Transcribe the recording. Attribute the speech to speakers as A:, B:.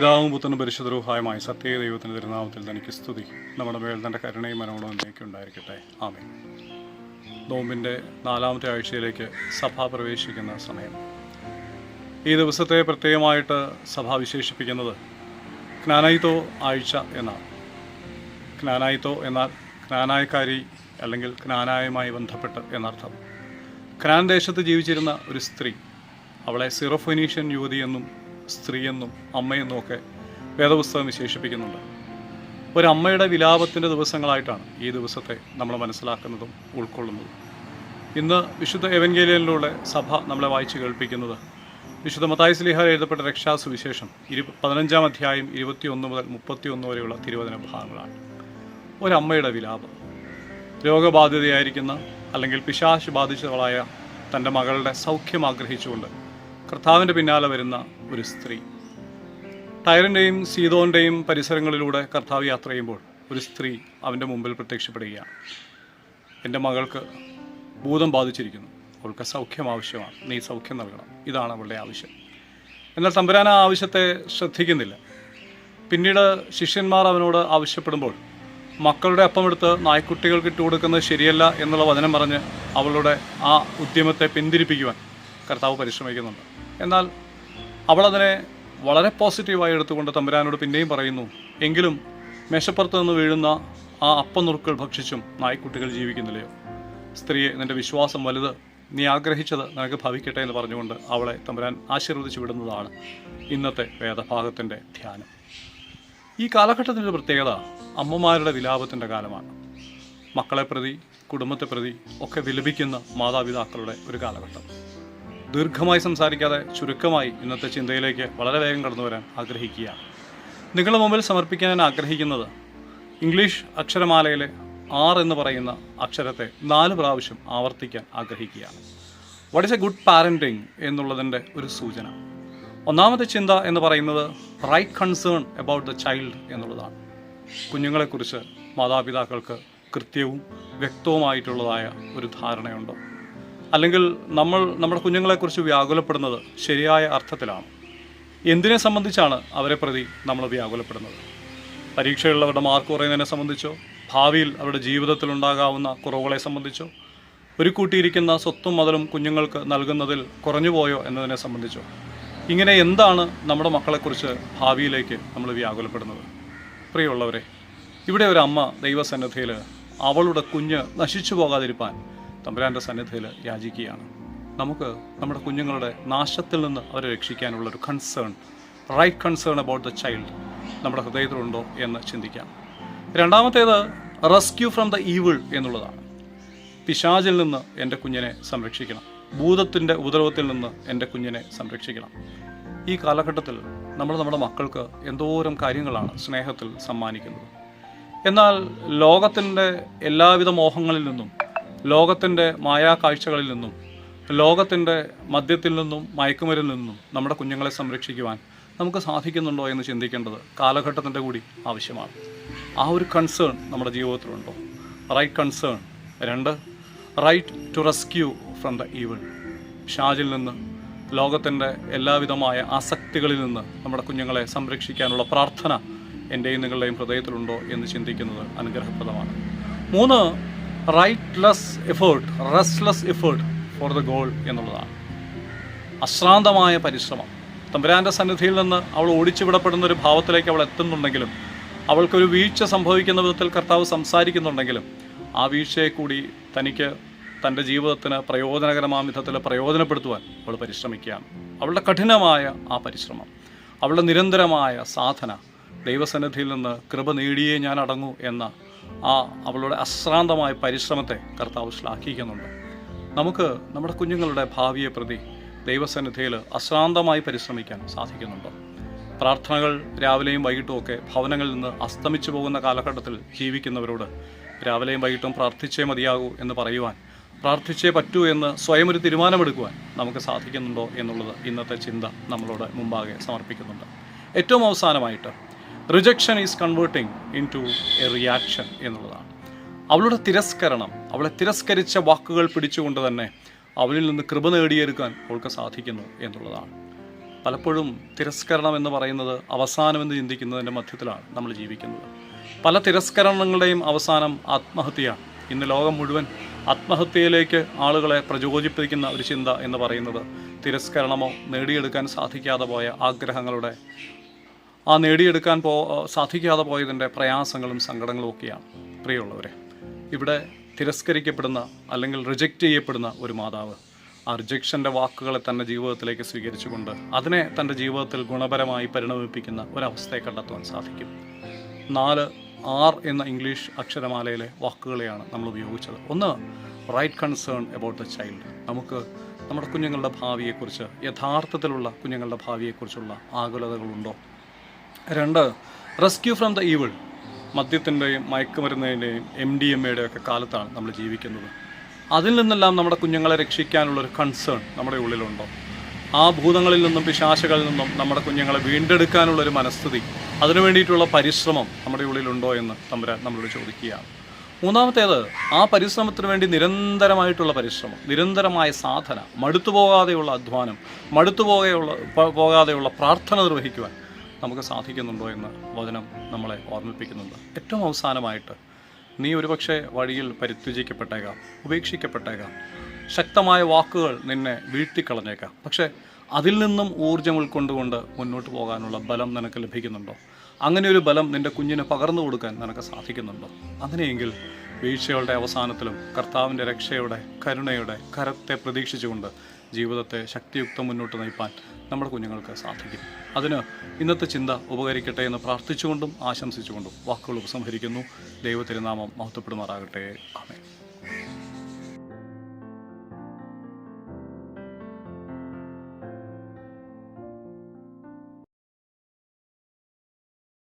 A: പിതാവും പുത്രനും പരിശുദ്ധരൂഹായമായ സത്യ ദൈവത്തിന്റെ തിരുനാമത്തിൽ തനിക്ക് സ്തുതി. നമ്മുടെ മേൽ തന്റെ കരുണയും മനോളവും എന്നേക്കും ഉണ്ടായിരിക്കട്ടെ. ആമേ നോമ്പിന്റെ നാലാമത്തെ ആഴ്ചയിലേക്ക് സഭ പ്രവേശിക്കുന്ന സമയം. ഈ ദിവസത്തെ പ്രത്യേകമായിട്ട് സഭ വിശേഷിപ്പിക്കുന്നത് ജ്ഞാനായിത്തോ ആഴ്ച എന്നാണ്. ജ്ഞാനായിത്തോ എന്നാൽ ജ്ഞാനായക്കാരി അല്ലെങ്കിൽ ജ്ഞാനായുമായി ബന്ധപ്പെട്ട് എന്നർത്ഥം. ക്നാൻ ദേശത്ത് ജീവിച്ചിരുന്ന ഒരു സ്ത്രീ അവളെ സിറോഫൊനീഷ്യൻ യുവതി എന്നും സ്ത്രീയെന്നും അമ്മയെന്നും ഒക്കെ വേദപുസ്തകം വിശേഷിപ്പിക്കുന്നുണ്ട്. ഒരമ്മയുടെ വിലാപത്തിന്റെ ദിവസങ്ങളായിട്ടാണ് ഈ ദിവസത്തെ നമ്മൾ മനസ്സിലാക്കുന്നതും ഉൾക്കൊള്ളുന്നതും. ഇന്ന് വിശുദ്ധ എവൻഗേലിയനിലൂടെ സഭ നമ്മളെ വായിച്ചു കേൾപ്പിക്കുന്നത് വിശുദ്ധ മത്തായി സ്ലിഹ എഴുതപ്പെട്ട രക്ഷാസുവിശേഷം ഇരു പതിനഞ്ചാം അധ്യായം ഇരുപത്തിയൊന്ന് മുതൽ മുപ്പത്തിയൊന്ന് വരെയുള്ള തിരുവചന ഭാഗങ്ങളാണ്. ഒരമ്മയുടെ വിലാപം. രോഗബാധിതയായിരിക്കുന്ന അല്ലെങ്കിൽ പിശാശ് ബാധിച്ചവളായ തന്റെ മകളുടെ സൗഖ്യം ആഗ്രഹിച്ചുകൊണ്ട് കർത്താവിന്റെ പിന്നാലെ വരുന്ന ഒരു സ്ത്രീ. ടയറിന്റെയും സീതോന്റെയും പരിസരങ്ങളിലൂടെ കർത്താവ് യാത്ര ചെയ്യുമ്പോൾ ഒരു സ്ത്രീ അവന്റെ മുമ്പിൽ പ്രത്യക്ഷപ്പെടുകയാണ്. എന്റെ മകൾക്ക് ഭൂതം ബാധിച്ചിരിക്കുന്നു. അവൾക്ക് സൗഖ്യം ആവശ്യമാണ്. നീ സൗഖ്യം നൽകണം. ഇതാണ് അവളുടെ ആവശ്യം. എന്നാൽ തമ്പുരാൻ ആ ആവശ്യത്തെ ശ്രദ്ധിക്കുന്നില്ല. പിന്നീട് ശിഷ്യന്മാർ അവനോട് ആവശ്യപ്പെടുമ്പോൾ മക്കളുടെ അപ്പമെടുത്ത് നായ്ക്കുട്ടികൾക്ക് ഇട്ട് കൊടുക്കുന്നത് ശരിയല്ല എന്നുള്ള വചനം പറഞ്ഞ് അവളുടെ ആ ഉദ്യമത്തെ പിന്തിരിപ്പിക്കുവാൻ കർത്താവ് പരിശ്രമിക്കുന്നുണ്ട്. എന്നാൽ അവളതിനെ വളരെ പോസിറ്റീവായി എടുത്തുകൊണ്ട് തമ്പുരാനോട് പിന്നെയും പറയുന്നു എങ്കിലും മേശപ്പുറത്ത് നിന്ന് വീഴുന്ന ആ അപ്പനുറുക്കൾ ഭക്ഷിച്ചും നായ്ക്കുട്ടികൾ ജീവിക്കുന്നില്ലയോ? സ്ത്രീയെ നിന്റെ വിശ്വാസം വലുത് നീ ആഗ്രഹിച്ചത് നിനക്ക് ഭവിക്കട്ടെ എന്ന് പറഞ്ഞുകൊണ്ട് അവളെ തമ്പുരാൻ ആശീർവദിച്ചു വിടുന്നതാണ് ഇന്നത്തെ വേദഭാഗത്തിന്റെ ധ്യാനം. ഈ കാലഘട്ടത്തിന്റെ പ്രത്യേകത അമ്മമാരുടെ വിലാപത്തിന്റെ കാലമാണ്. മക്കളെ പ്രതി കുടുംബത്തെ പ്രതി ഒക്കെ വിലപിക്കുന്ന മാതാപിതാക്കളുടെ ഒരു കാലഘട്ടം. ദീർഘമായി സംസാരിക്കാതെ ചുരുക്കമായി ഇന്നത്തെ ചിന്തയിലേക്ക് വളരെ വേഗം കടന്നു വരാൻ ആഗ്രഹിക്കുക നിങ്ങളുടെ മുമ്പിൽ സമർപ്പിക്കാൻ ഞാൻ ആഗ്രഹിക്കുന്നത് ഇംഗ്ലീഷ് അക്ഷരമാലയിലെ ആർ എന്ന് പറയുന്ന അക്ഷരത്തെ നാല് പ്രാവശ്യം ആവർത്തിക്കാൻ ആഗ്രഹിക്കുക what is a good parenting എന്നുള്ളതിന്റെ ഒരു സൂചന. ഒന്നാമത്തെ ചിന്ത എന്ന് പറയുന്നത് right concern about the child എന്നുള്ളതാണ്. കുഞ്ഞുങ്ങളെക്കുറിച്ച് മാതാപിതാക്കൾക്ക് കൃത്യവും വ്യക്തവുമായിട്ടുള്ളതായ ഒരു ധാരണയുണ്ടോ. അല്ലെങ്കിൽ നമ്മൾ നമ്മുടെ കുഞ്ഞുങ്ങളെക്കുറിച്ച് വ്യാകുലപ്പെടുന്നത് ശരിയായ അർത്ഥത്തിലാണ്. എന്തിനെ സംബന്ധിച്ചാണ് അവരെ പ്രതി നമ്മൾ വ്യാകുലപ്പെടുന്നത്? പരീക്ഷയുള്ളവരുടെ മാർക്ക് കുറയുന്നതിനെ സംബന്ധിച്ചോ? ഭാവിയിൽ അവരുടെ ജീവിതത്തിൽ ഉണ്ടാകാവുന്ന കുറവുകളെ സംബന്ധിച്ചോ? ഒരു കൂട്ടിയിരിക്കുന്ന സ്വത്തും മുതലും കുഞ്ഞുങ്ങൾക്ക് നൽകുന്നതിൽ കുറഞ്ഞുപോയോ എന്നതിനെ സംബന്ധിച്ചോ? ഇങ്ങനെ എന്താണ് നമ്മുടെ മക്കളെക്കുറിച്ച് ഭാവിയിലേക്ക് നമ്മൾ വ്യാകുലപ്പെടുന്നത്? പ്രിയമുള്ളവരെ ഇവിടെ ഒരു അമ്മ ദൈവസന്നദ്ധയിൽ അവളുടെ കുഞ്ഞ് നശിച്ചു പോകാതിരിക്കാൻ തമ്പുരാന്റെ സന്നിധിയിൽ യാചിക്കുകയാണ്. നമുക്ക് നമ്മുടെ കുഞ്ഞുങ്ങളുടെ നാശത്തിൽ നിന്ന് അവരെ രക്ഷിക്കാനുള്ള ഒരു concern right concern about the child നമ്മുടെ ഹൃദയത്തിലുണ്ടോ എന്ന് ചിന്തിക്കാം. രണ്ടാമത്തേത് റെസ്ക്യൂ ഫ്രം ദ ഈവിൾ എന്നുള്ളതാണ്. പിശാചിൽ നിന്ന് എന്റെ കുഞ്ഞിനെ സംരക്ഷിക്കണം. ഭൂതത്തിന്റെ ഉപദ്രവത്തിൽ നിന്ന് എന്റെ കുഞ്ഞിനെ സംരക്ഷിക്കണം. ഈ കാലഘട്ടത്തിൽ നമ്മൾ നമ്മുടെ മക്കൾക്ക് എന്തോരം കാര്യങ്ങളാണ് സ്നേഹത്തിൽ സമ്മാനിക്കുന്നത്. എന്നാൽ ലോകത്തിന്റെ എല്ലാവിധ മോഹങ്ങളിൽ നിന്നും ലോകത്തിന്റെ മായാ കാഴ്ചകളിൽ നിന്നും ലോകത്തിന്റെ മദ്യത്തിൽ നിന്നും മയക്കുമരിൽ നിന്നും നമ്മുടെ കുഞ്ഞുങ്ങളെ സംരക്ഷിക്കുവാൻ നമുക്ക് സാധിക്കുന്നുണ്ടോ എന്ന് ചിന്തിക്കേണ്ടത് കാലഘട്ടത്തിന്റെ കൂടി ആവശ്യമാണ്. ആ ഒരു കൺസേൺ നമ്മുടെ ജീവിതത്തിലുണ്ടോ? റൈറ്റ് കൺസേൺ രണ്ട് right to rescue from the even Shajil നിന്ന് ലോകത്തിന്റെ എല്ലാവിധമായ ആസക്തികളിൽ നിന്ന് നമ്മുടെ കുഞ്ഞുങ്ങളെ സംരക്ഷിക്കാനുള്ള പ്രാർത്ഥന എന്റെയും നിങ്ങളുടെയും ഹൃദയത്തിലുണ്ടോ എന്ന് ചിന്തിക്കുന്നത് അനുഗ്രഹപ്രദമാണ്. മൂന്ന് restless effort restless effort for the goal എന്നുള്ളതാണ്. അശ്രാന്തമായ പരിശ്രമം. തമ്പുരാന്റെ സന്നിധിയിൽ നിന്ന് അവൾ ഓടിച്ചു വിടപ്പെടുന്ന ഒരു ഭാവത്തിലേക്ക് അവൾ എത്തുന്നുണ്ടെങ്കിലും അവൾക്കൊരു വീഴ്ച സംഭവിക്കുന്ന വിധത്തിൽ കർത്താവ് സംസാരിക്കുന്നുണ്ടെങ്കിലും ആ വീഴ്ചയെ കൂടി തനിക്ക് തന്റെ ജീവിതത്തിന് പ്രയോജനകരമായ വിധത്തിൽ പ്രയോജനപ്പെടുത്തുവാൻ അവൾ പരിശ്രമിക്കുകയാണ്. അവളുടെ കഠിനമായ ആ പരിശ്രമം അവളുടെ നിരന്തരമായ സാധന ദൈവസന്നിധിയിൽ നിന്ന് കൃപ നേടിയേ ഞാൻ അടങ്ങൂ എന്ന ആ അവളുടെ അശ്രാന്തമായ പരിശ്രമത്തെ കർത്താവ് ശ്ലാഘിക്കുന്നുണ്ട്. നമുക്ക് നമ്മുടെ കുഞ്ഞുങ്ങളുടെ ഭാവിയെ പ്രതി ദൈവസന്നിധിയിൽ അശ്രാന്തമായി പരിശ്രമിക്കാൻ സാധിക്കുന്നുണ്ടോ. പ്രാർത്ഥനകൾ രാവിലെയും വൈകിട്ടും ഒക്കെ ഭവനങ്ങളിൽ നിന്ന് അസ്തമിച്ചു പോകുന്ന കാലഘട്ടത്തിൽ ജീവിക്കുന്നവരോട് രാവിലെയും വൈകിട്ടും പ്രാർത്ഥിച്ചേ മതിയാകൂ എന്ന് പറയുവാൻ പ്രാർത്ഥിച്ചേ പറ്റൂ എന്ന് സ്വയം ഒരു തീരുമാനമെടുക്കുവാൻ നമുക്ക് സാധിക്കുന്നുണ്ടോ എന്നുള്ളത് ഇന്നത്തെ ചിന്ത നമ്മളോട് മുമ്പാകെ സമർപ്പിക്കുന്നുണ്ട്. ഏറ്റവും അവസാനമായിട്ട് rejection is converting into a reaction എന്നുള്ളതാണ്. അവളുടെ തിരസ്കരണം അവളെ തിരസ്കരിച്ച വാക്കുകൾ പിടിച്ചുകൊണ്ട് തന്നെ അവളിൽ നിന്ന് കൃപ നേടിയെടുക്കാൻ അവൾക്ക് സാധിക്കുന്നു എന്നുള്ളതാണ്. പലപ്പോഴും തിരസ്കരണം എന്ന് പറയുന്നത് അവസാനമെന്ന് ചിന്തിക്കുന്നതിന്റെ മധ്യത്തിലാണ് നമ്മൾ ജീവിക്കുന്നത്. പല തിരസ്കരണങ്ങളുടെയും അവസാനം ആത്മഹത്യയാണ്. ഇന്ന് ലോകം മുഴുവൻ ആത്മഹത്യയിലേക്ക് ആളുകളെ പ്രചോദിപ്പിക്കുന്ന ഒരു ചിന്ത എന്ന് പറയുന്നത് തിരസ്കരണമോ നേടിയെടുക്കാൻ സാധിക്കാതെ പോയ ആഗ്രഹങ്ങളുടെ ആ നേടിയെടുക്കാൻ പോ സാധിക്കാതെ പോയതിന്റെ പ്രയാസങ്ങളും സങ്കടങ്ങളും ഒക്കെയാണ്. പ്രിയമുള്ളവരെ ഇവിടെ തിരസ്കരിക്കപ്പെടുന്ന അല്ലെങ്കിൽ റിജക്റ്റ് ചെയ്യപ്പെടുന്ന ഒരു മാതാവ് ആ റിജക്ഷന്റെ വാക്കുകളെ തന്റെ ജീവിതത്തിലേക്ക് സ്വീകരിച്ചുകൊണ്ട് അതിനെ തന്റെ ജീവിതത്തിൽ ഗുണപരമായി പരിണമിപ്പിക്കുന്ന ഒരവസ്ഥയെ കണ്ടെത്തുവാൻ സാധിക്കും. നാല് ആർ എന്ന ഇംഗ്ലീഷ് അക്ഷരമാലയിലെ വാക്കുകളെയാണ് നമ്മൾ ഉപയോഗിച്ചത്. ഒന്ന് right concern about the child നമുക്ക് നമ്മുടെ കുഞ്ഞുങ്ങളുടെ ഭാവിയെക്കുറിച്ച് യഥാർത്ഥത്തിലുള്ള കുഞ്ഞുങ്ങളുടെ ഭാവിയെക്കുറിച്ചുള്ള ആകുലതകളുണ്ടോ? രണ്ട്? റെസ്ക്യൂ ഫ്രം ദ ഈവിൾ മദ്യത്തിന്റെയും മയക്കുമരുന്നതിന്റെയും എം ഡി എം എയുടെ ഒക്കെ കാലത്താണ് നമ്മൾ ജീവിക്കുന്നത്. അതിൽ നിന്നെല്ലാം നമ്മുടെ കുഞ്ഞുങ്ങളെ രക്ഷിക്കാനുള്ളൊരു കൺസേൺ നമ്മുടെ ഉള്ളിലുണ്ടോ? ആ ഭൂതങ്ങളിൽ നിന്നും പിശാശകളിൽ നിന്നും നമ്മുടെ കുഞ്ഞുങ്ങളെ വീണ്ടെടുക്കാനുള്ള ഒരു മനസ്ഥിതി അതിനു വേണ്ടിയിട്ടുള്ള പരിശ്രമം നമ്മുടെ ഉള്ളിലുണ്ടോ എന്ന് തമ്പുരാൻ നമ്മളോട് ചോദിക്കുകയാണ്. മൂന്നാമത്തേത് ആ പരിശ്രമത്തിന് വേണ്ടി നിരന്തരമായിട്ടുള്ള പരിശ്രമം നിരന്തരമായ സാധന മടുത്തു പോകാതെയുള്ള അധ്വാനം മടുത്തു പോകെയുള്ള പോകാതെയുള്ള പ്രാർത്ഥന നിർവഹിക്കുവാൻ. നമുക്ക് സാധിക്കുന്നുണ്ടോ എന്ന് വചനം നമ്മളെ ഓർമ്മിപ്പിക്കുന്നുണ്ട്. ഏറ്റവും അവസാനമായിട്ട് നീ ഒരുപക്ഷെ വഴിയിൽ പരിത്യജിക്കപ്പെട്ടേക്കാം ഉപേക്ഷിക്കപ്പെട്ടേക്കാം ശക്തമായ വാക്കുകൾ നിന്നെ വീഴ്ത്തിക്കളഞ്ഞേക്കാം. പക്ഷേ അതിൽ നിന്നും ഊർജം ഉൾക്കൊണ്ടുകൊണ്ട് മുന്നോട്ട് പോകാനുള്ള ബലം നിനക്ക് ലഭിക്കുന്നുണ്ടോ? അങ്ങനെ ഒരു ബലം നിന്റെ കുഞ്ഞിന് പകർന്നു കൊടുക്കാൻ നിനക്ക് സാധിക്കുന്നുണ്ടോ? അങ്ങനെയെങ്കിൽ വീഴ്ചകളുടെ അവസാനത്തിലും കർത്താവിന്റെ രക്ഷയുടെ കരുണയുടെ കരത്തെ പ്രതീക്ഷിച്ചുകൊണ്ട് ജീവിതത്തെ ശക്തിയുക്തം മുന്നോട്ട് നയിപ്പാൻ നമ്മുടെ കുഞ്ഞുങ്ങൾക്ക് സാധിക്കും. അതിന് ഇന്നത്തെ ചിന്ത ഉപകരിക്കട്ടെ എന്ന് പ്രാർത്ഥിച്ചുകൊണ്ടും ആശംസിച്ചുകൊണ്ടും വാക്കുകൾ ഉപസംഹരിക്കുന്നു. ദൈവത്തിരുനാമം മഹത്വപ്പെടുമാറാകട്ടെ. ആമേ